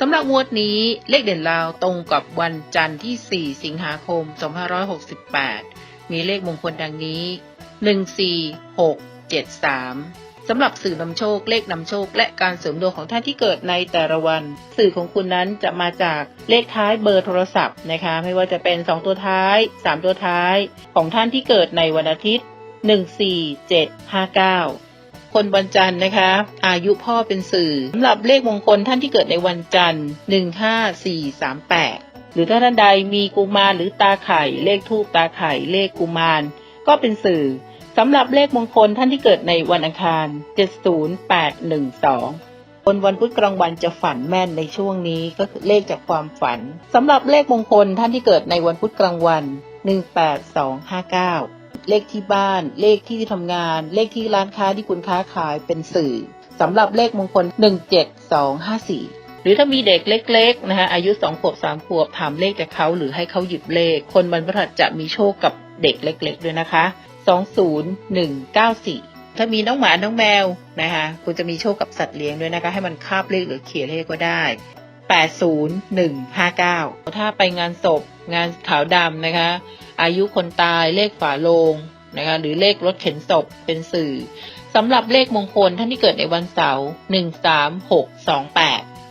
สำหรับงวดนี้เลขเด่นลาวตรงกับวันจันทร์ที่ 4 สิงหาคม 2568 มีเลขมงคลดังนี้ 14673 สำหรับสื่อนำโชคเลขนำโชค และการเสริมดวงของท่านที่เกิดในแต่ละวัน สื่อของคุณนั้นจะมาจากเลขท้ายเบอร์โทรศัพท์นะคะ ไม่ว่าจะเป็น 2 ตัวท้าย 3 ตัวท้ายของท่านที่เกิดในวันอาทิตย์ 14759 คนวันจันทร์นะคะ อายุพ่อเป็นสื่อสำหรับเลขมงคลท่านที่เกิดในวันจันทร์15438หรือถ้าท่านใดมีกุมารหรือตาไข่ เลขทูปตาไข่ เลขกุมาร ก็เป็นสื่อสำหรับเลขมงคลท่านที่เกิดในวันอังคาร 70812คนวันพุธกลางวันจะฝันแม่นในช่วงนี้ก็คือเลขจากความฝันสำหรับเลขมงคลท่านที่เกิดในวันพุธกลางวัน 18259 เลขที่บ้าน เลขที่ทำงาน เลขที่ร้านค้าที่คุณค้าขายเป็นสื่อสำหรับเลขมงคล 17254 หรือถ้ามีเด็กเล็กๆนะคะอายุ2ขวบ3ขวบถามเลขจากเขาหรือให้เขาหยิบเลข คนบรรพตจะมีโชคกับเด็กเล็ก ๆ ด้วยนะคะ 20194 ถ้ามีน้องหมา น้องแมวนะคะคุณจะมีโชคกับสัตว์เลี้ยงด้วยนะคะ ให้มันคาบเลขหรือเขียนเลขก็ได้ 80159 ถ้าไปงานศพงานขาวดำนะคะ อายุคนตายเลขฝาโลงนะคะหรือเลขรถเข็นศพเป็นสื่อสำหรับเลขมงคลท่านที่เกิดในวันเสาร์13628